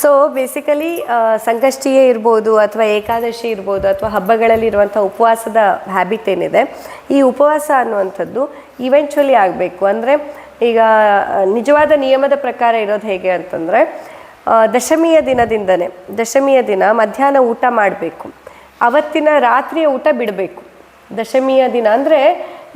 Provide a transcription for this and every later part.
So basically ಸಂಕಷ್ಟಿಯೇ ಇರ್ಬೋದು ಅಥವಾ ಏಕಾದಶಿ ಇರ್ಬೋದು ಅಥವಾ ಹಬ್ಬಗಳಲ್ಲಿ ಇರುವಂಥ ಉಪವಾಸದ ಹ್ಯಾಬಿಟ್ ಏನಿದೆ, ಈ ಉಪವಾಸ ಅನ್ನುವಂಥದ್ದು ಇವೆಂಚುಲಿ ಆಗಬೇಕು. ಅಂದರೆ ಈಗ ನಿಜವಾದ ನಿಯಮದ ಪ್ರಕಾರ ಇರೋದು ಹೇಗೆ ಅಂತಂದರೆ ದಶಮಿಯ ದಿನದಿಂದನೇ, ದಶಮಿಯ ದಿನ ಮಧ್ಯಾಹ್ನ ಊಟ ಮಾಡಬೇಕು. ಅವತ್ತಿನ ರಾತ್ರಿಯ ಊಟ ಬಿಡಬೇಕು. ದಶಮಿಯ ದಿನ ಅಂದರೆ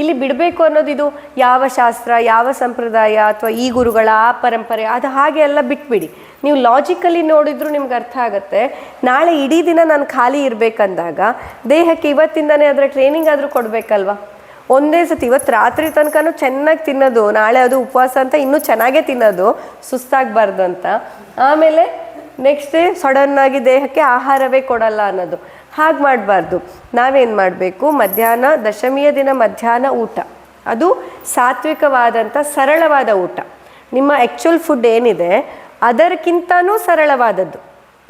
ಇಲ್ಲಿ ಬಿಡಬೇಕು ಅನ್ನೋದು ಇದು ಯಾವ ಶಾಸ್ತ್ರ, ಯಾವ ಸಂಪ್ರದಾಯ ಅಥವಾ ಈ ಗುರುಗಳ, ಆ ಪರಂಪರೆ, ಅದು ಹಾಗೆ ಎಲ್ಲ ಬಿಟ್ಬಿಡಿ. ನೀವು ಲಾಜಿಕಲಿ ನೋಡಿದ್ರು ನಿಮ್ಗೆ ಅರ್ಥ ಆಗುತ್ತೆ. ನಾಳೆ ಇಡೀ ದಿನ ನಾನು ಖಾಲಿ ಇರಬೇಕಂದಾಗ ದೇಹಕ್ಕೆ ಇವತ್ತಿಂದನೇ ಅದರ ಟ್ರೈನಿಂಗ್ ಆದರೂ ಕೊಡಬೇಕಲ್ವಾ? ಒಂದೇ ಸತಿ, ಇವತ್ತು ರಾತ್ರಿ ತನಕನೂ ಚೆನ್ನಾಗಿ ತಿನ್ನೋದು, ನಾಳೆ ಅದು ಉಪವಾಸ ಅಂತ ಇನ್ನೂ ಚೆನ್ನಾಗೇ ತಿನ್ನೋದು ಸುಸ್ತಾಗಬಾರ್ದು ಅಂತ. ಆಮೇಲೆ ನೆಕ್ಸ್ಟ್ ಡೇ ಸಡನ್ನಾಗಿ ದೇಹಕ್ಕೆ ಆಹಾರವೇ ಕೊಡಲ್ಲ ಅನ್ನೋದು. ಹಾಗೆ ಮಾಡಬಾರ್ದು. ನಾವೇನು ಮಾಡಬೇಕು? ಮಧ್ಯಾಹ್ನ, ದಶಮಿಯ ದಿನ ಮಧ್ಯಾಹ್ನ ಊಟ. ಅದು ಸಾತ್ವಿಕವಾದಂಥ ಸರಳವಾದ ಊಟ. ನಿಮ್ಮ ಆ್ಯಕ್ಚುಲ್ ಫುಡ್ ಏನಿದೆ ಅದಕ್ಕಿಂತನೂ ಸರಳವಾದದ್ದು.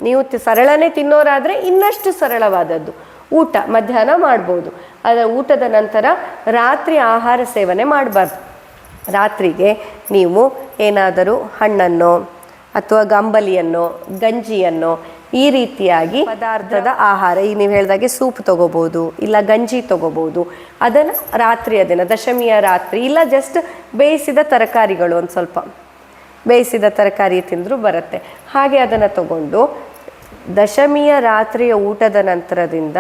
ನೀವು ಸರಳನೇ ತಿನ್ನೋರಾದರೆ ಇನ್ನಷ್ಟು ಸರಳವಾದದ್ದು. ಊಟ, ಮಧ್ಯಾಹ್ನ ಮಾಡ್ಬೋದು. ಅದರ ಊಟದ ನಂತರ ರಾತ್ರಿ ಆಹಾರ ಸೇವನೆ ಮಾಡಬಾರ್ದು. ರಾತ್ರಿಗೆ ನೀವು ಏನಾದರೂ ಹಣ್ಣನ್ನು ಅಥವಾ ಗಂಬಲಿಯನ್ನು, ಗಂಜಿಯನ್ನು ಈ ರೀತಿಯಾಗಿ ಪದಾರ್ಥದ ಆಹಾರ. ಈ ನೀವು ಹೇಳಿದಾಗೆ ಸೂಪ್ ತಗೋಬಹುದು ಇಲ್ಲ ಗಂಜಿ ತಗೋಬಹುದು ಅದನ್ನು ರಾತ್ರಿಯ ದಿನ ದಶಮಿಯ ರಾತ್ರಿ ಇಲ್ಲ ಜಸ್ಟ್ ಬೇಯಿಸಿದ ತರಕಾರಿಗಳು ಒಂದು ಸ್ವಲ್ಪ. ಬೇಯಿಸಿದ ತರಕಾರಿ ತಿಂದರೂ ಬರುತ್ತೆ. ಹಾಗೆ ಅದನ್ನು ತಗೊಂಡು ದಶಮಿಯ ರಾತ್ರಿಯ ಊಟದ ನಂತರದಿಂದ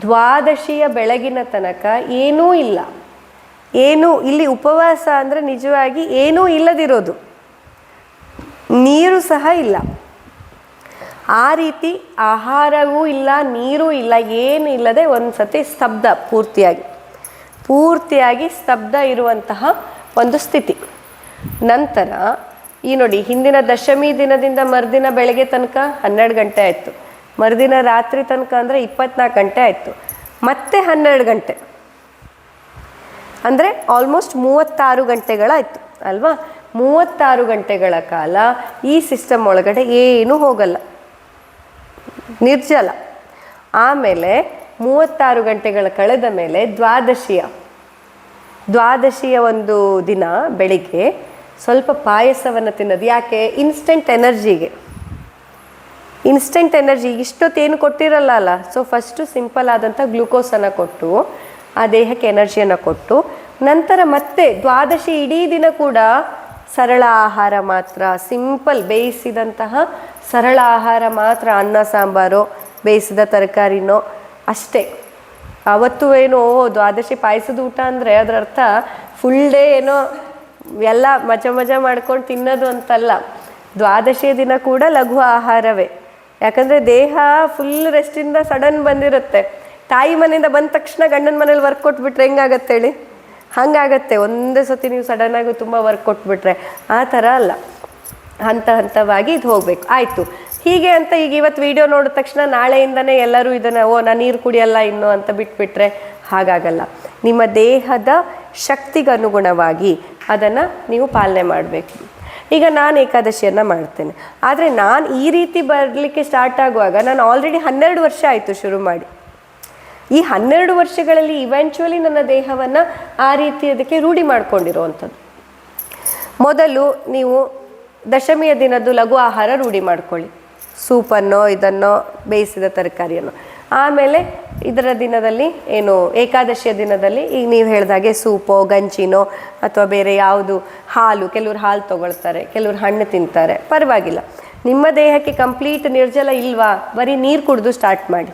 ದ್ವಾದಶಿಯ ಬೆಳಗಿನ ತನಕ ಏನೂ ಇಲ್ಲ. ಏನೂ ಇಲ್ಲಿ ಉಪವಾಸ ಅಂದರೆ ನಿಜವಾಗಿ ಏನೂ ಇಲ್ಲದಿರೋದು. ನೀರು ಸಹ ಇಲ್ಲ. ಆ ರೀತಿ ಆಹಾರವೂ ಇಲ್ಲ, ನೀರೂ ಇಲ್ಲ, ಏನು ಇಲ್ಲದೆ ಒಂದು ಸತಿ ಸ್ತಬ್ಧ, ಪೂರ್ತಿಯಾಗಿ. ಪೂರ್ತಿಯಾಗಿ ಸ್ತಬ್ಧ ಇರುವಂತಹ ಒಂದು ಸ್ಥಿತಿ. ನಂತರ, ಈ ನೋಡಿ, ಹಿಂದಿನ ದಶಮಿ ದಿನದಿಂದ ಮರುದಿನ ಬೆಳಗ್ಗೆ ತನಕ ಹನ್ನೆರಡು ಗಂಟೆ ಆಯಿತು. ಮರುದಿನ ರಾತ್ರಿ ತನಕ ಅಂದರೆ ಇಪ್ಪತ್ನಾಲ್ಕು ಗಂಟೆ ಆಯಿತು. ಮತ್ತೆ ಹನ್ನೆರಡು ಗಂಟೆ. ಅಂದರೆ ಆಲ್ಮೋಸ್ಟ್ ಮೂವತ್ತಾರು ಗಂಟೆಗಳಾಯಿತು, ಅಲ್ವಾ? ಮೂವತ್ತಾರು ಗಂಟೆಗಳ ಕಾಲ ಈ ಸಿಸ್ಟಮ್ ಒಳಗಡೆ ಏನೂ ಹೋಗಲ್ಲ. ನಿರ್ಜಲ. ಆಮೇಲೆ ಮೂವತ್ತಾರು ಗಂಟೆಗಳ ಕಳೆದ ಮೇಲೆ ದ್ವಾದಶಿಯ. ದ್ವಾದಶಿಯ ಒಂದು ದಿನ ಬೆಳಿಗ್ಗೆ ಸ್ವಲ್ಪ ಪಾಯಸವನ್ನು ತಿನ್ನೋದು. ಯಾಕೆ? ಇನ್ಸ್ಟೆಂಟ್ ಎನರ್ಜಿಗೆ ಇನ್ಸ್ಟೆಂಟ್ ಎನರ್ಜಿ ಇಷ್ಟೊತ್ತೇನು ಕೊಟ್ಟಿರಲ್ಲ ಅಲ್ಲ. ಸೊ ಫಸ್ಟು ಸಿಂಪಲ್ ಆದಂಥ ಗ್ಲುಕೋಸನ್ನು ಕೊಟ್ಟು, ಆ ದೇಹಕ್ಕೆ ಎನರ್ಜಿಯನ್ನು ಕೊಟ್ಟು, ನಂತರ ಮತ್ತೆ ದ್ವಾದಶಿ ಇಡೀ ದಿನ ಕೂಡ ಸರಳ ಆಹಾರ ಮಾತ್ರ ಸಿಂಪಲ್ ಬೇಯಿಸಿದಂತಹ ಸರಳ ಆಹಾರ ಮಾತ್ರ ಅನ್ನ, ಸಾಂಬಾರು, ಬೇಯಿಸಿದ ತರಕಾರಿನೋ? ಅಷ್ಟೇ. ಅವತ್ತು ಏನು ದ್ವಾದಶಿ ಪಾಯಸದ ಊಟ ಅಂದರೆ ಅದರ ಅರ್ಥ ಫುಲ್ ಡೇ ಏನೋ ಎಲ್ಲ ಮಜಾ ಮಜಾ ಮಾಡ್ಕೊಂಡು ತಿನ್ನೋದು ಅಂತಲ್ಲ. ದ್ವಾದಶಿಯ ದಿನ ಕೂಡ ಲಘು ಆಹಾರವೇ. ಯಾಕಂದರೆ ದೇಹ ಫುಲ್ ರೆಸ್ಟಿಂದ ಸಡನ್ ಬಂದಿರುತ್ತೆ. ತಾಯಿ ಮನೆಯಿಂದ ಬಂದ ತಕ್ಷಣ ಗಂಡನ ಮನೇಲಿ ವರ್ಕ್ ಕೊಟ್ಬಿಟ್ರೆ ಹೆಂಗಾಗತ್ತೆ ಹೇಳಿ? ಹಾಗಾಗತ್ತೆ. ಒಂದೇ ಸತಿ ನೀವು ಸಡನ್ನಾಗಿ ತುಂಬ ವರ್ಕ್ ಕೊಟ್ಬಿಟ್ರೆ. ಆ ಥರ ಅಲ್ಲ. ಹಂತ ಹಂತವಾಗಿ ಇದು ಹೋಗಬೇಕು. ಆಯಿತು. ಹೀಗೆ ಅಂತ ಈಗ ಇವತ್ತು ವಿಡಿಯೋ ನೋಡಿದ ತಕ್ಷಣ ನಾಳೆಯಿಂದನೇ ಎಲ್ಲರೂ ಇದನ್ನು, ಓ ನಾನು ನೀರು ಕುಡಿಯಲ್ಲ ಇನ್ನು ಅಂತ ಬಿಟ್ಬಿಟ್ರೆ ಹಾಗಾಗಲ್ಲ. ನಿಮ್ಮ ದೇಹದ ಶಕ್ತಿಗನುಗುಣವಾಗಿ ಅದನ್ನು ನೀವು ಪಾಲನೆ ಮಾಡಬೇಕು. ಈಗ ನಾನು ಏಕಾದಶಿಯನ್ನು ಮಾಡ್ತೇನೆ. ಆದರೆ ನಾನು ಈ ರೀತಿ ಬರಲಿಕ್ಕೆ ಸ್ಟಾರ್ಟ್ ಆಗುವಾಗ ನಾನು ಆಲ್ರೆಡಿ ಹನ್ನೆರಡು ವರ್ಷ ಆಯಿತು ಶುರು ಮಾಡಿ. ಈ ಹನ್ನೆರಡು ವರ್ಷಗಳಲ್ಲಿ ಇವೆಂಚುವಲಿ ನನ್ನ ದೇಹವನ್ನು ಆ ರೀತಿ ಅದಕ್ಕೆ ರೂಢಿ ಮಾಡ್ಕೊಂಡಿರುವಂಥದ್ದು. ಮೊದಲು ನೀವು ದಶಮಿಯ ದಿನದ್ದು ಲಘು ಆಹಾರ ರೂಢಿ ಮಾಡ್ಕೊಳ್ಳಿ. ಸೂಪನ್ನೋ, ಇದನ್ನೋ, ಬೇಯಿಸಿದ ತರಕಾರಿಯನ್ನು. ಆಮೇಲೆ ಇದರ ದಿನದಲ್ಲಿ ಏನು, ಏಕಾದಶಿಯ ದಿನದಲ್ಲಿ ಈಗ ನೀವು ಹೇಳಿದಾಗೆ ಸೂಪೋ, ಗಂಜಿನೋ ಅಥವಾ ಬೇರೆ ಯಾವುದು, ಹಾಲು, ಕೆಲವ್ರು ಹಾಲು ತಗೊಳ್ತಾರೆ, ಕೆಲವ್ರು ಹಣ್ಣು ತಿಂತಾರೆ, ಪರವಾಗಿಲ್ಲ. ನಿಮ್ಮ ದೇಹಕ್ಕೆ ಕಂಪ್ಲೀಟ್ ನಿರ್ಜಲ ಇಲ್ವಾ, ಬರೀ ನೀರು ಕುಡಿದು ಸ್ಟಾರ್ಟ್ ಮಾಡಿ.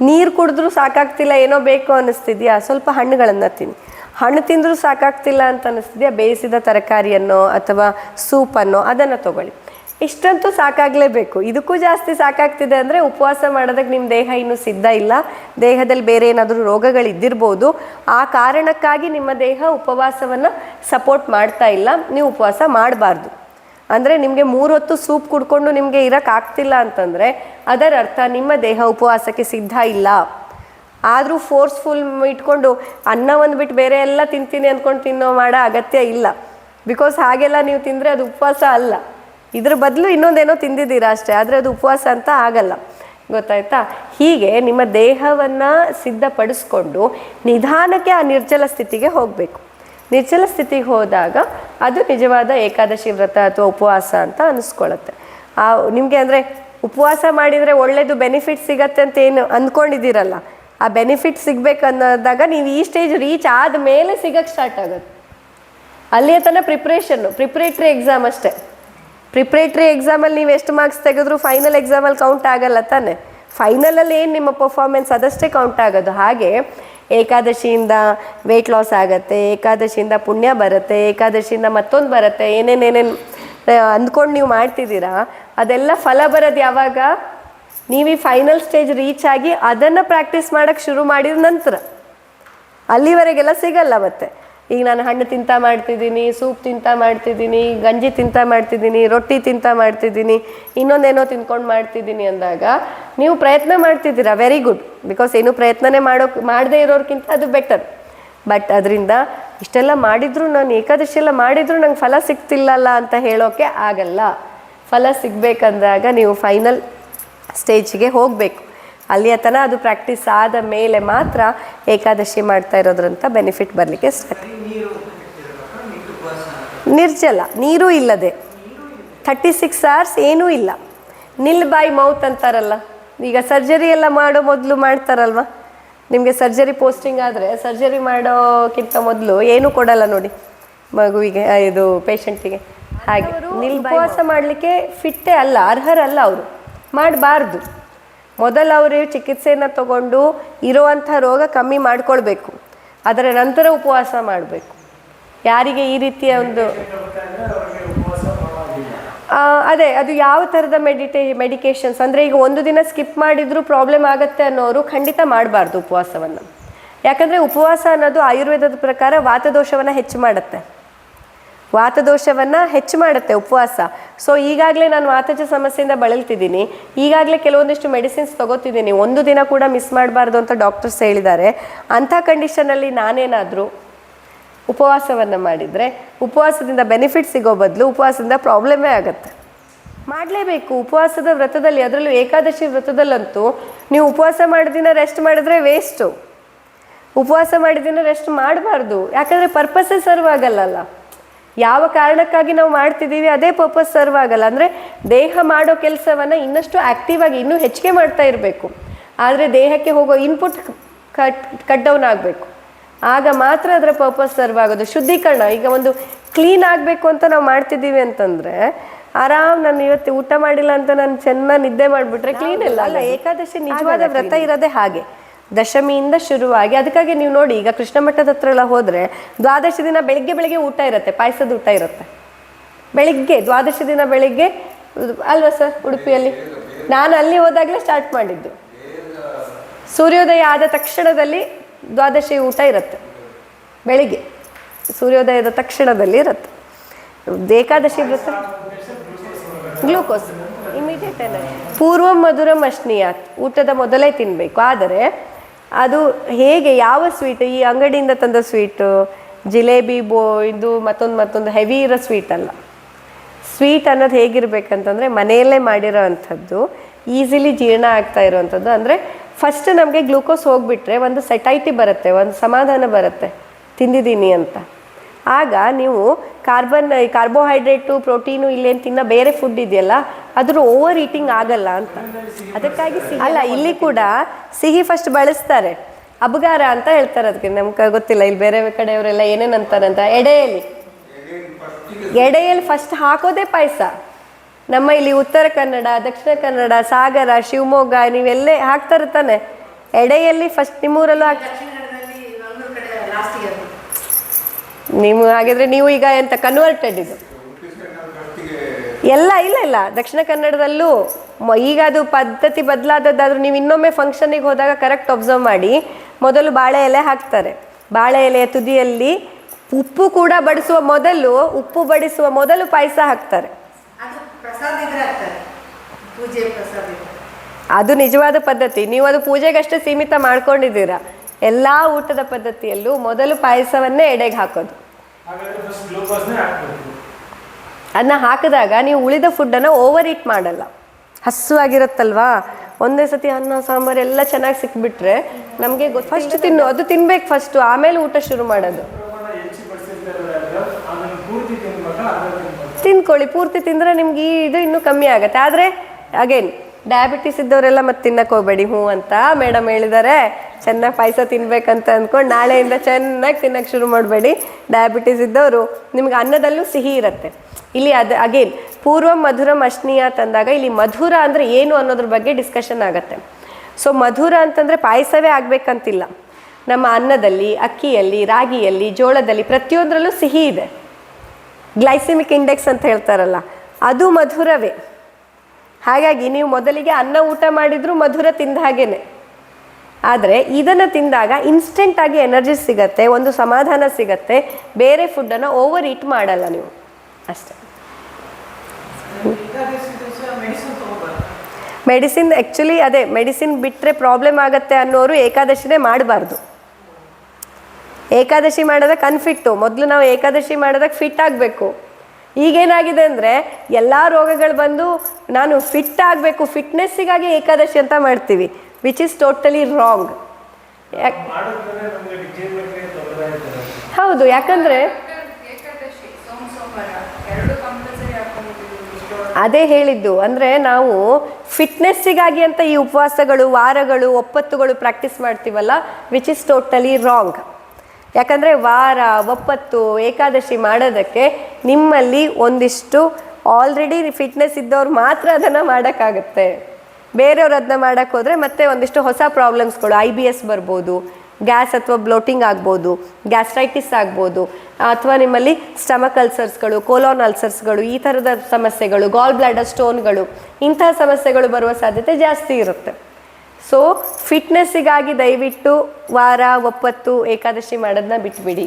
ನೀರು ಕುಡಿದ್ರೂ ಸಾಕಾಗ್ತಿಲ್ಲ, ಏನೋ ಬೇಕು ಅನ್ನಿಸ್ತಿದ್ಯಾ ಸ್ವಲ್ಪ ಹಣ್ಣುಗಳನ್ನು ತಿನ್ನಿ. ಹಣ್ಣು ತಿಂದರೂ ಸಾಕಾಗ್ತಿಲ್ಲ ಅಂತ ಅನ್ನಿಸ್ತಿದೆಯಾ ಬೇಯಿಸಿದ ತರಕಾರಿಯನ್ನು ಅಥವಾ ಸೂಪನ್ನು ಅದನ್ನು ತಗೊಳ್ಳಿ. ಇಷ್ಟಂತೂ ಸಾಕಾಗಲೇಬೇಕು. ಇದಕ್ಕೂ ಜಾಸ್ತಿ ಸಾಕಾಗ್ತಿದೆ ಅಂದರೆ ಉಪವಾಸ ಮಾಡೋದಕ್ಕೆ ನಿಮ್ಮ ದೇಹ ಇನ್ನೂ ಸಿದ್ಧ ಇಲ್ಲ. ದೇಹದಲ್ಲಿ ಬೇರೆ ಏನಾದರೂ ರೋಗಗಳಿದ್ದಿರ್ಬೋದು. ಆ ಕಾರಣಕ್ಕಾಗಿ ನಿಮ್ಮ ದೇಹ ಉಪವಾಸವನ್ನು ಸಪೋರ್ಟ್ ಮಾಡ್ತಾ ಇಲ್ಲ. ನೀವು ಉಪವಾಸ ಮಾಡಬಾರ್ದು. ಅಂದರೆ ನಿಮಗೆ ಮೂರು ಹೊತ್ತು ಸೂಪ್ ಕುಡ್ಕೊಂಡು ನಿಮಗೆ ಇರೋಕ್ಕಾಗ್ತಿಲ್ಲ ಅಂತಂದರೆ ಅದರ ಅರ್ಥ ನಿಮ್ಮ ದೇಹ ಉಪವಾಸಕ್ಕೆ ಸಿದ್ಧ ಇಲ್ಲ. ಆದರೂ ಫೋರ್ಸ್ಫುಲ್ ಇಟ್ಕೊಂಡು ಅನ್ನ ಒಂದು ಬಿಟ್ಟು ಬೇರೆ ಎಲ್ಲ ತಿಂತೀನಿ ಅಂದ್ಕೊಂಡು ತಿನ್ನೋ ಮಾಡೋ ಅಗತ್ಯ ಇಲ್ಲ. ಬಿಕಾಸ್ ಹಾಗೆಲ್ಲ ನೀವು ತಿಂದರೆ ಅದು ಉಪವಾಸ ಅಲ್ಲ. ಇದ್ರ ಬದಲು ಇನ್ನೊಂದೇನೋ ತಿಂದಿದ್ದೀರಾ ಅಷ್ಟೇ, ಆದರೆ ಅದು ಉಪವಾಸ ಅಂತ ಆಗಲ್ಲ. ಗೊತ್ತಾಯ್ತಾ? ಹೀಗೆ ನಿಮ್ಮ ದೇಹವನ್ನು ಸಿದ್ಧಪಡಿಸ್ಕೊಂಡು ನಿಧಾನಕ್ಕೆ ಆ ನಿರ್ಜಲ ಸ್ಥಿತಿಗೆ ಹೋಗಬೇಕು. ನಿರ್ಜಲ ಸ್ಥಿತಿಗೆ ಹೋದಾಗ ಅದು ನಿಜವಾದ ಏಕಾದಶಿ ವ್ರತ ಅಥವಾ ಉಪವಾಸ ಅಂತ ಅನಿಸ್ಕೊಳ್ಳುತ್ತೆ ಆ, ನಿಮಗೆ ಅಂದರೆ ಉಪವಾಸ ಮಾಡಿದರೆ ಒಳ್ಳೆಯದು ಬೆನಿಫಿಟ್ ಸಿಗತ್ತೆ ಅಂತ ಏನು ಅಂದ್ಕೊಂಡಿದ್ದೀರಲ್ಲ ಆ ಬೆನಿಫಿಟ್ ಸಿಗ್ಬೇಕು ಅನ್ನೋದಾಗ ನೀವು ಈ ಸ್ಟೇಜ್ ರೀಚ್ ಆದ ಮೇಲೆ ಸಿಗಕ್ಕೆ ಸ್ಟಾರ್ಟ್ ಆಗುತ್ತೆ. ಅಲ್ಲಿಯ ತನಕ ಪ್ರಿಪ್ರೇಷನ್ನು ಪ್ರಿಪ್ರೇಟ್ರಿ ಎಕ್ಸಾಮ್ ಅಷ್ಟೇ. ಪ್ರಿಪ್ರೇಟ್ರಿ ಎಕ್ಸಾಮಲ್ಲಿ ನೀವು ಎಷ್ಟು ಮಾರ್ಕ್ಸ್ ತೆಗೆದ್ರು ಫೈನಲ್ ಎಕ್ಸಾಮಲ್ಲಿ ಕೌಂಟ್ ಆಗಲ್ಲ ತಾನೆ. ಫೈನಲಲ್ಲಿ ಏನು ನಿಮ್ಮ ಪರ್ಫಾರ್ಮೆನ್ಸ್ ಅದಷ್ಟೇ ಕೌಂಟ್ ಆಗೋದು. ಹಾಗೆ ಏಕಾದಶಿಯಿಂದ ವೆಯ್ಟ್ ಲಾಸ್ ಆಗುತ್ತೆ, ಏಕಾದಶಿಯಿಂದ ಪುಣ್ಯ ಬರುತ್ತೆ, ಏಕಾದಶಿಯಿಂದ ಮತ್ತೊಂದು ಬರುತ್ತೆ ಏನೇನೇನೇನು ಅಂದ್ಕೊಂಡು ನೀವು ಮಾಡ್ತಿದ್ದೀರಾ, ಅದೆಲ್ಲ ಫಲ ಬರೋದು ಯಾವಾಗ? ನೀವು ಈ ಫೈನಲ್ ಸ್ಟೇಜ್ ರೀಚ್ ಆಗಿ ಅದನ್ನು ಪ್ರಾಕ್ಟೀಸ್ ಮಾಡೋಕ್ಕೆ ಶುರು ಮಾಡಿದ ನಂತರ ಅಲ್ಲಿವರೆಗೆಲ್ಲ ಸಿಗಲ್ಲ ಮತ್ತೆ. ಈಗ ನಾನು ಹಣ್ಣು ತಿಂತ ಮಾಡ್ತಿದ್ದೀನಿ, ಸೂಪ್ ತಿಂತ ಮಾಡ್ತಿದ್ದೀನಿ, ಗಂಜಿ ತಿಂತ ಮಾಡ್ತಿದ್ದೀನಿ, ರೊಟ್ಟಿ ತಿಂತ ಮಾಡ್ತಿದ್ದೀನಿ, ಇನ್ನೊಂದೇನೋ ತಿಂದ್ಕೊಂಡು ಮಾಡ್ತಿದ್ದೀನಿ ಅಂದಾಗ ನೀವು ಪ್ರಯತ್ನ ಮಾಡ್ತಿದ್ದೀರಾ? ವೆರಿ ಗುಡ್ ಬಿಕಾಸ್ ಏನು ಪ್ರಯತ್ನನೇ ಮಾಡೋ ಮಾಡದೇ ಇರೋರ್ಕಿಂತ ಅದು ಬೆಟರ್ ಬಟ್ ಅದರಿಂದ ಇಷ್ಟೆಲ್ಲ ಮಾಡಿದ್ರು ನಾನು ಏಕಾದಶಿ ಎಲ್ಲ ಮಾಡಿದ್ರು ನಂಗೆ ಫಲ ಸಿಗ್ತಿಲ್ಲಲ್ಲ ಅಂತ ಹೇಳೋಕೆ ಆಗಲ್ಲ. ಫಲ ಸಿಗಬೇಕಂದಾಗ ನೀವು ಫೈನಲ್ ಸ್ಟೇಜಿಗೆ ಹೋಗಬೇಕು. ಅಲ್ಲಿಯ ತನಕ ಅದು ಪ್ರಾಕ್ಟೀಸ್ ಆದ ಮೇಲೆ ಮಾತ್ರ ಏಕಾದಶಿ ಮಾಡ್ತಾ ಇರೋದ್ರಂತ ಬೆನಿಫಿಟ್ ಬರಲಿಕ್ಕೆ ಸ್ಟಾರ್ಟ್ ನಿರ್ಜಲ ನೀರೂ ಇಲ್ಲದೆ. ಥರ್ಟಿ ಸಿಕ್ಸ್ ಅವರ್ಸ್ ಏನೂ ಇಲ್ಲ. ನಿಲ್ ಬೈ ಮೌತ್ ಅಂತಾರಲ್ಲ ಈಗ ಸರ್ಜರಿ ಎಲ್ಲ ಮಾಡೋ ಮೊದಲು ಮಾಡ್ತಾರಲ್ವ? ನಿಮಗೆ ಸರ್ಜರಿ ಪೋಸ್ಟಿಂಗ್ ಆದರೆ ಸರ್ಜರಿ ಮಾಡೋಕ್ಕಿಂತ ಮೊದಲು ಏನೂ ಕೊಡಲ್ಲ ನೋಡಿ ಮಗುವಿಗೆ ಇದು ಪೇಷಂಟಿಗೆ ಹಾಗೆ ನಿಲ್ ಉಪವಾಸ ಮಾಡಲಿಕ್ಕೆ ಫಿಟ್ಟೇ ಅಲ್ಲ ಅರ್ಹರಲ್ಲ ಅವರು. ಮಾಡಬಾರ್ದು. ಮೊದಲು ಅವರು ಚಿಕಿತ್ಸೆಯನ್ನು ತಗೊಂಡು ಇರುವಂಥ ರೋಗ ಕಮ್ಮಿ ಮಾಡಿಕೊಳ್ಬೇಕು. ಅದರ ನಂತರ ಉಪವಾಸ ಮಾಡಬೇಕು. ಯಾರಿಗೆ ಈ ರೀತಿಯ ಒಂದು ಅದೇ, ಅದು ಯಾವ ಥರದ ಮೆಡಿಟೇ ಮೆಡಿಕೇಶನ್ಸ್ ಅಂದರೆ ಈಗ ಒಂದು ದಿನ ಸ್ಕಿಪ್ ಮಾಡಿದರೂ ಪ್ರಾಬ್ಲಮ್ ಆಗುತ್ತೆ ಅನ್ನೋರು ಖಂಡಿತ ಮಾಡಬಾರ್ದು ಉಪವಾಸವನ್ನು. ಯಾಕಂದರೆ ಉಪವಾಸ ಅನ್ನೋದು ಆಯುರ್ವೇದದ ಪ್ರಕಾರ ವಾತದೋಷವನ್ನು ಹೆಚ್ಚು ಮಾಡುತ್ತೆ. ವಾತದೋಷವನ್ನು ಹೆಚ್ಚು ಮಾಡುತ್ತೆ ಉಪವಾಸ. ಸೊ ಈಗಾಗಲೇ ನಾನು ವಾತಜ ಸಮಸ್ಯೆಯಿಂದ ಬಳಲ್ತಿದ್ದೀನಿ. ಈಗಾಗಲೇ ಕೆಲವೊಂದಿಷ್ಟು ಮೆಡಿಸಿನ್ಸ್ ತಗೋತಿದ್ದೀನಿ. ಒಂದು ದಿನ ಕೂಡ ಮಿಸ್ ಮಾಡಬಾರ್ದು ಅಂತ ಡಾಕ್ಟರ್ಸ್ ಹೇಳಿದ್ದಾರೆ. ಅಂಥ ಕಂಡೀಷನಲ್ಲಿ ನಾನೇನಾದರೂ ಉಪವಾಸವನ್ನು ಮಾಡಿದರೆ ಉಪವಾಸದಿಂದ ಬೆನಿಫಿಟ್ ಸಿಗೋ ಬದಲು ಉಪವಾಸದಿಂದ ಪ್ರಾಬ್ಲಮೇ ಆಗುತ್ತೆ. ಮಾಡಲೇಬೇಕು. ಉಪವಾಸದ ವ್ರತದಲ್ಲಿ, ಅದರಲ್ಲೂ ಏಕಾದಶಿ ವ್ರತದಲ್ಲಂತೂ ನೀವು ಉಪವಾಸ ಮಾಡಿದಿನ ರೆಸ್ಟ್ ಮಾಡಿದ್ರೆ ವೇಸ್ಟು ಉಪವಾಸ ಮಾಡಿದ ದಿನ ರೆಸ್ಟ್ ಮಾಡಬಾರ್ದು. ಯಾಕಂದರೆ ಪರ್ಪಸ್ಸೇ ಸರ್ವ್ ಆಗಲ್ಲಲ್ಲ. ಯಾವ ಕಾರಣಕ್ಕಾಗಿ ನಾವು ಮಾಡ್ತಿದ್ದೀವಿ ಅದೇ ಪರ್ಪಸ್ ಸರ್ವ್ ಆಗಲ್ಲ. ಅಂದರೆ ದೇಹ ಮಾಡೋ ಕೆಲಸವನ್ನು ಇನ್ನಷ್ಟು ಆ್ಯಕ್ಟಿವ್ ಆಗಿ ಇನ್ನೂ ಹೆಚ್ಚಿಗೆ ಮಾಡ್ತಾ ಇರಬೇಕು. ಆದರೆ ದೇಹಕ್ಕೆ ಹೋಗೋ ಇನ್ಪುಟ್ ಕಟ್ ಕಟ್ ಡೌನ್ ಆಗಬೇಕು. ಆಗ ಮಾತ್ರ ಅದರ ಪರ್ಪಸ್ ಸರ್ವ್ ಆಗೋದು. ಶುದ್ಧೀಕರಣ ಈಗ ಒಂದು ಕ್ಲೀನ್ ಆಗಬೇಕು ಅಂತ ನಾವು ಮಾಡ್ತಿದ್ದೀವಿ ಅಂತಂದರೆ ಆರಾಮ್ ನಾನು ಇವತ್ತು ಊಟ ಮಾಡಿಲ್ಲ ಅಂತ ನಾನು ಚೆನ್ನಾಗಿ ನಿದ್ದೆ ಮಾಡಿಬಿಟ್ರೆ ಕ್ಲೀನ್ ಇಲ್ಲ. ಅಲ್ಲ ಏಕಾದಶಿ ನಿಜವಾದ ವ್ರತ ಇರೋದೇ ಹಾಗೆ. ದಶಮಿಯಿಂದ ಶುರುವಾಗಿ, ಅದಕ್ಕಾಗಿ ನೀವು ನೋಡಿ, ಈಗ ಕೃಷ್ಣ ಮಠದ ಹತ್ರ ಎಲ್ಲ ಹೋದರೆ ದ್ವಾದಶಿ ದಿನ ಬೆಳಿಗ್ಗೆ ಬೆಳಿಗ್ಗೆ ಊಟ ಇರುತ್ತೆ, ಪಾಯಸದ ಊಟ ಇರುತ್ತೆ. ಬೆಳಿಗ್ಗೆ, ದ್ವಾದಶಿ ದಿನ ಬೆಳಿಗ್ಗೆ, ಅಲ್ವಾ ಸರ್ ಉಡುಪಿಯಲ್ಲಿ? ನಾನು ಅಲ್ಲಿ ಹೋದಾಗಲೇ ಸ್ಟಾರ್ಟ್ ಮಾಡಿದ್ದು. ಸೂರ್ಯೋದಯ ಆದ ತಕ್ಷಣದಲ್ಲಿ ದ್ವಾದಶಿ ಊಟ ಇರುತ್ತೆ. ಬೆಳಿಗ್ಗೆ, ಸೂರ್ಯೋದಯದ ತಕ್ಷಣದಲ್ಲಿ ಇರುತ್ತೆ. ಏಕಾದಶಿ ವ್ರತ? ಗ್ಲೂಕೋಸ್. ಇಮಿಡಿಯೇಟ್ ಪೂರ್ವ ಮಧುರ ಮಶ್ನಿಯಾತ್ ಊಟದ ಮೊದಲೇ ತಿನ್ನಬೇಕು ಆದರೆ ಅದು ಹೇಗೆ, ಯಾವ ಸ್ವೀಟ್ ಈ ಅಂಗಡಿಯಿಂದ ತಂದ ಸ್ವೀಟು ಜಿಲೇಬಿ ಬೋ, ಇದು ಮತ್ತೊಂದು ಮತ್ತೊಂದು ಹೆವಿ ಇರೋ ಸ್ವೀಟ್ ಅಲ್ಲ. ಸ್ವೀಟ್ ಅನ್ನೋದು ಹೇಗಿರ್ಬೇಕಂತಂದರೆ ಮನೆಯಲ್ಲೇ ಮಾಡಿರೋ ಅಂಥದ್ದು ಈಸಿಲಿ ಜೀರ್ಣ ಆಗ್ತಾ ಇರೋವಂಥದ್ದು. ಅಂದರೆ ಫಸ್ಟ್ ನಮಗೆ ಗ್ಲೂಕೋಸ್ ಹೋಗಿಬಿಟ್ರೆ ಒಂದು ಸೆಟೈಟಿ ಬರುತ್ತೆ, ಒಂದು ಸಮಾಧಾನ ಬರುತ್ತೆ. ತಿಂದಿದ್ದೀನಿ ಅಂತ. ಆಗ ನೀವು ಕಾರ್ಬನ್ ಕಾರ್ಬೋಹೈಡ್ರೇಟು ಪ್ರೋಟೀನು ಇಲ್ಲೇನು ತಿನ್ನೋ ಬೇರೆ ಫುಡ್ ಇದೆಯಲ್ಲ ಅದ್ರ ಓವರ್ ಈಟಿಂಗ್ ಆಗಲ್ಲ ಅಂತ. ಅದಕ್ಕಾಗಿ ಸಿಹಿ ಅಲ್ಲ ಇಲ್ಲಿ ಕೂಡ ಸಿಹಿ ಫಸ್ಟ್ ಬಳಸ್ತಾರೆ. ಅಬಗಾರ ಅಂತ ಹೇಳ್ತಾರೆ ಅದಕ್ಕೆ ನಮ್ಗೆ ಗೊತ್ತಿಲ್ಲ ಇಲ್ಲಿ ಬೇರೆ ಕಡೆಯವರೆಲ್ಲ ಏನೇನು ಅಂತಾರಂತ ಎಡೆಯಲ್ಲಿ. ಎಡೆಯಲ್ಲಿ ಫಸ್ಟ್ ಹಾಕೋದೇ ಪಾಯಸ. ನಮ್ಮ ಇಲ್ಲಿ ಉತ್ತರ ಕನ್ನಡ ದಕ್ಷಿಣ ಕನ್ನಡ ಸಾಗರ ಶಿವಮೊಗ್ಗ ನೀವೆಲ್ಲೇ ಹಾಕ್ತಾರೆ ತಾನೆ. ಎಡೆಯಲ್ಲಿ ಫಸ್ಟ್ ನಿಮ್ಮೂರಲ್ಲೂ ಹಾಕಿ ನೀವು ಹಾಗಿದ್ರೆ ನೀವು ಈಗ ಎಂತ ಕನ್ವರ್ಟೆಡ್ ಇದು? ಎಲ್ಲ ಇಲ್ಲ ಇಲ್ಲ. ದಕ್ಷಿಣ ಕನ್ನಡದಲ್ಲೂ ಈಗ ಅದು ಪದ್ಧತಿ ಬದಲಾದದ್ದಾದ್ರೂ ನೀವು ಇನ್ನೊಮ್ಮೆ ಫಂಕ್ಷನಿಗೆ ಹೋದಾಗ ಕರೆಕ್ಟ್ ಅಬ್ಸರ್ವ್ ಮಾಡಿ. ಮೊದಲು ಬಾಳೆ ಎಲೆ ಹಾಕ್ತಾರೆ. ಬಾಳೆ ಎಲೆಯ ತುದಿಯಲ್ಲಿ ಉಪ್ಪು ಕೂಡ ಬಡಿಸುವ ಮೊದಲು ಉಪ್ಪು ಬಡಿಸುವ ಮೊದಲು ಪಾಯಸ ಹಾಕ್ತಾರೆ. ಅದು ನಿಜವಾದ ಪದ್ಧತಿ. ನೀವು ಅದು ಪೂಜೆಗಷ್ಟೇ ಸೀಮಿತ ಮಾಡ್ಕೊಂಡಿದ್ದೀರಾ. ಎಲ್ಲ ಊಟದ ಪದ್ಧತಿಯಲ್ಲೂ ಮೊದಲು ಪಾಯಸವನ್ನೇ ಎಡೆಗೆ ಹಾಕೋದು. ಅದನ್ನ ಹಾಕಿದಾಗ ನೀವು ಉಳಿದ ಫುಡ್ಡನ್ನು ಓವರ್ ಈಟ್ ಮಾಡಲ್ಲ. ಹಸುವಾಗಿರುತ್ತಲ್ವಾ? ಒಂದೇ ಸತಿ ಅನ್ನ ಸಾಂಬಾರು ಎಲ್ಲ ಚೆನ್ನಾಗಿ ಸಿಕ್ಬಿಟ್ರೆ ನಮಗೆ ಫಸ್ಟ್ ತಿನ್ನು ಅದು ತಿನ್ಬೇಕು ಫಸ್ಟು ಆಮೇಲೆ ಊಟ ಶುರು ಮಾಡೋದು. ತಿಂದ್ಕೊಳ್ಳಿ ಪೂರ್ತಿ ತಿಂದರೆ ನಿಮ್ಗೆ ಈ ಇದು ಇನ್ನೂ ಕಮ್ಮಿ ಆಗುತ್ತೆ. ಆದರೆ ಅಗೇನ್ ಡಯಾಬಿಟಿಸ್ ಇದ್ದವರೆಲ್ಲ ಮತ್ತೆ ತಿನ್ನಕ್ಕೆ ಹೋಗ್ಬೇಡಿ. ಹ್ಞೂ ಅಂತ ಮೇಡಮ್ ಹೇಳಿದ್ದಾರೆ ಚೆನ್ನಾಗಿ ಪಾಯಸ ತಿನ್ಬೇಕಂತ ಅಂದ್ಕೊಂಡು ನಾಳೆಯಿಂದ ಚೆನ್ನಾಗಿ ತಿನ್ನಕ್ಕೆ ಶುರು ಮಾಡಬೇಡಿ. ಡಯಾಬಿಟೀಸ್ ಇದ್ದವರು ನಿಮ್ಗೆ ಅನ್ನದಲ್ಲೂ ಸಿಹಿ ಇರುತ್ತೆ. ಇಲ್ಲಿ ಅದು ಅಗೇನ್ ಪೂರ್ವ ಮಧುರ ಅಶ್ನೀಯ ತಂದಾಗ ಇಲ್ಲಿ ಮಧುರ ಅಂದರೆ ಏನು ಅನ್ನೋದ್ರ ಬಗ್ಗೆ ಡಿಸ್ಕಷನ್ ಆಗುತ್ತೆ. ಸೊ ಮಧುರ ಅಂತಂದರೆ ಪಾಯಸವೇ ಆಗಬೇಕಂತಿಲ್ಲ. ನಮ್ಮ ಅನ್ನದಲ್ಲಿ, ಅಕ್ಕಿಯಲ್ಲಿ, ರಾಗಿಯಲ್ಲಿ, ಜೋಳದಲ್ಲಿ ಪ್ರತಿಯೊಂದರಲ್ಲೂ ಸಿಹಿ ಇದೆ. ಗ್ಲೈಸಿಮಿಕ್ ಇಂಡೆಕ್ಸ್ ಅಂತ ಹೇಳ್ತಾರಲ್ಲ, ಅದು ಮಧುರವೇ. ಹಾಗಾಗಿ ನೀವು ಮೊದಲಿಗೆ ಅನ್ನ ಊಟ ಮಾಡಿದರೂ ಮಧುರ ತಿಂದ ಹಾಗೇನೆ. ಆದರೆ ಇದನ್ನು ತಿಂದಾಗ ಇನ್ಸ್ಟೆಂಟಾಗಿ ಎನರ್ಜಿ ಸಿಗತ್ತೆ, ಒಂದು ಸಮಾಧಾನ ಸಿಗತ್ತೆ. ಬೇರೆ ಫುಡ್ಡನ್ನು ಓವರ್ ಈಟ್ ಮಾಡಲ್ಲ ನೀವು. ಅಷ್ಟೇ. ಮೆಡಿಸಿನ್ ಆ್ಯಕ್ಚುಲಿ ಅದೇ ಮೆಡಿಸಿನ್ ಬಿಟ್ಟರೆ ಪ್ರಾಬ್ಲಮ್ ಆಗುತ್ತೆ ಅನ್ನೋರು ಏಕಾದಶಿನೇ ಮಾಡಬಾರ್ದು. ಏಕಾದಶಿ ಮಾಡೋದಕ್ಕೆ ಅನ್ಫಿಟ್ಟು ಮೊದಲು ನಾವು ಏಕಾದಶಿ ಮಾಡೋದಕ್ಕೆ ಫಿಟ್ ಆಗಬೇಕು. ಈಗೇನಾಗಿದೆ ಅಂದರೆ ಎಲ್ಲ ರೋಗಗಳು ಬಂದು ನಾನು ಫಿಟ್ ಆಗಬೇಕು ಫಿಟ್ನೆಸ್ಸಿಗಾಗಿ ಏಕಾದಶಿ ಅಂತ ಮಾಡ್ತೀವಿ. ವಿಚ್ ಇಸ್ ಟೋಟಲಿ ರಾಂಗ್ ಹೌದು ಯಾಕಂದರೆ ಅದೇ ಹೇಳಿದ್ದು ಅಂದರೆ ನಾವು ಫಿಟ್ನೆಸ್ಸಿಗಾಗಿ ಅಂತ ಈ ಉಪವಾಸಗಳು ವಾರಗಳು ಒಪ್ಪತ್ತುಗಳು ಪ್ರಾಕ್ಟೀಸ್ ಮಾಡ್ತೀವಲ್ಲ ವಿಚ್ ಇಸ್ ಟೋಟಲಿ ರಾಂಗ್ ಯಾಕಂದರೆ ವಾರ ಒಪ್ಪತ್ತು ಏಕಾದಶಿ ಮಾಡೋದಕ್ಕೆ ನಿಮ್ಮಲ್ಲಿ ಒಂದಿಷ್ಟು ಆಲ್ರೆಡಿ ಫಿಟ್ನೆಸ್ ಇದ್ದವ್ರು ಮಾತ್ರ ಅದನ್ನು ಮಾಡೋಕ್ಕಾಗುತ್ತೆ. ಬೇರೆಯವ್ರು ಅದನ್ನ ಮಾಡೋಕ್ಕೆ ಹೋದರೆ ಮತ್ತೆ ಒಂದಿಷ್ಟು ಹೊಸ ಪ್ರಾಬ್ಲಮ್ಸ್ಗಳು ಐ ಬಿ ಎಸ್ ಬರ್ಬೋದು ಗ್ಯಾಸ್ ಅಥವಾ ಬ್ಲೋಟಿಂಗ್ ಆಗ್ಬೋದು ಗ್ಯಾಸ್ಟ್ರೈಟಿಸ್ ಆಗ್ಬೋದು, ಅಥವಾ ನಿಮ್ಮಲ್ಲಿ ಸ್ಟಮಕ್ ಅಲ್ಸರ್ಸ್ಗಳು ಕೋಲೋನ್ ಅಲ್ಸರ್ಸ್ಗಳು ಈ ಥರದ ಸಮಸ್ಯೆಗಳು ಗಾಲ್ ಬ್ಲಾಡರ್ ಸ್ಟೋನ್ಗಳು ಇಂತಹ ಸಮಸ್ಯೆಗಳು ಬರುವ ಸಾಧ್ಯತೆ ಜಾಸ್ತಿ ಇರುತ್ತೆ. ಸೊ ಫಿಟ್ನೆಸ್ಸಿಗಾಗಿ ದಯವಿಟ್ಟು ವಾರ, ಒಪ್ಪತ್ತು ಏಕಾದಶಿ ಮಾಡೋದನ್ನ ಬಿಟ್ಬಿಡಿ.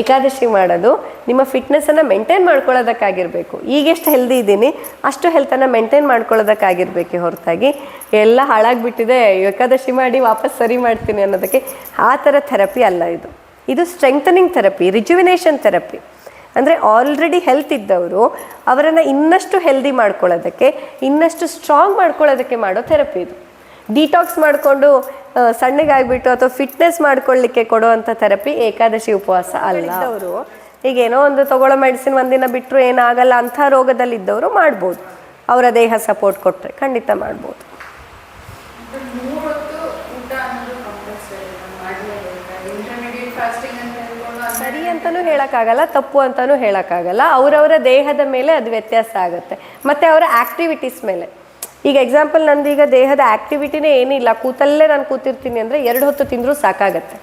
ಏಕಾದಶಿ ಮಾಡೋದು, ನಿಮ್ಮ ಫಿಟ್ನೆಸ್ಸನ್ನು ಮೇಂಟೈನ್ ಮಾಡ್ಕೊಳ್ಳೋದಕ್ಕಾಗಿರಬೇಕು. ಈಗೆಷ್ಟು ಹೆಲ್ದಿ ಇದ್ದೀನಿ, ಅಷ್ಟು ಹೆಲ್ತನ್ನು ಮೇಂಟೈನ್ ಮಾಡ್ಕೊಳ್ಳೋದಕ್ಕಾಗಿರ್ಬೇಕು ಹೊರತಾಗಿ. ಎಲ್ಲ ಹಾಳಾಗಿಬಿಟ್ಟಿದೆ, ಏಕಾದಶಿ ಮಾಡಿ ವಾಪಸ್ ಸರಿ ಮಾಡ್ತೀನಿ ಅನ್ನೋದಕ್ಕೆ ಆ ಥರ ಥೆರಪಿ ಅಲ್ಲ ಇದು. ಇದು ಸ್ಟ್ರೆಂಥನಿಂಗ್ ಥೆರಪಿ ರಿಜುವಿನೇಷನ್ ಥೆರಪಿ ಅಂದರೆ ಆಲ್ರೆಡಿ ಹೆಲ್ತ್ ಇದ್ದವರು ಅವರನ್ನು ಇನ್ನಷ್ಟು ಹೆಲ್ದಿ ಮಾಡ್ಕೊಳ್ಳೋದಕ್ಕೆ, ಇನ್ನಷ್ಟು ಸ್ಟ್ರಾಂಗ್ ಮಾಡ್ಕೊಳ್ಳೋದಕ್ಕೆ ಮಾಡೋ ಥೆರಪಿ ಇದು. ಡಿಟಾಕ್ಸ್ ಮಾಡಿಕೊಂಡು ಸಣ್ಣಗಾಗ್ಬಿಟ್ಟು ಅಥವಾ ಫಿಟ್ನೆಸ್ ಮಾಡ್ಕೊಳ್ಳಿಕ್ಕೆ ಕೊಡುವಂಥ ಥೆರಪಿ ಏಕಾದಶಿ ಉಪವಾಸ ಅಲ್ಲ. ಅವರು ಈಗ ಏನೋ ಒಂದು ತಗೊಳ್ಳೋ ಮೆಡಿಸಿನ್ ಒಂದಿನ ಬಿಟ್ಟರು ಏನಾಗಲ್ಲ ಅಂಥ ರೋಗದಲ್ಲಿದ್ದವರು ಮಾಡ್ಬೋದು. ಅವರ ದೇಹ ಸಪೋರ್ಟ್ ಕೊಟ್ಟರೆ ಖಂಡಿತ ಮಾಡ್ಬೋದು. ಸರಿ ಅಂತಲೂ ಹೇಳೋಕ್ಕಾಗಲ್ಲ ತಪ್ಪು ಅಂತಲೂ ಹೇಳೋಕ್ಕಾಗಲ್ಲ. ಅವರವರ ದೇಹದ ಮೇಲೆ ಅದು ವ್ಯತ್ಯಾಸ ಆಗುತ್ತೆ. ಮತ್ತು ಅವರ ಆ್ಯಕ್ಟಿವಿಟೀಸ್ ಮೇಲೆ. ಈಗ ಎಕ್ಸಾಂಪಲ್ ನಂದು ಈಗ ದೇಹದ ಆ್ಯಕ್ಟಿವಿಟಿನೇ ಏನಿಲ್ಲ, ಕೂತಲ್ಲೇ ನಾನು ಕೂತಿರ್ತೀನಿ ಅಂದರೆ ಎರಡು ಹೊತ್ತು ತಿಂದರೂ ಸಾಕಾಗತ್ತೆ.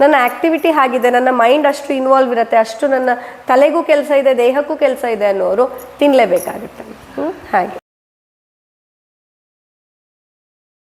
ನನ್ನ ಆ್ಯಕ್ಟಿವಿಟಿ ಆಗಿದೆ ನನ್ನ ಮೈಂಡ್ ಅಷ್ಟು ಇನ್ವಾಲ್ವ್ ಇರುತ್ತೆ, ಅಷ್ಟು ನನ್ನ ತಲೆಗೂ ಕೆಲಸ ಇದೆ, ದೇಹಕ್ಕೂ ಕೆಲಸ ಇದೆ ಅನ್ನೋರು ತಿನ್ನಲೇಬೇಕಾಗುತ್ತೆ ಹ್ಞೂ ಹಾಗೆ.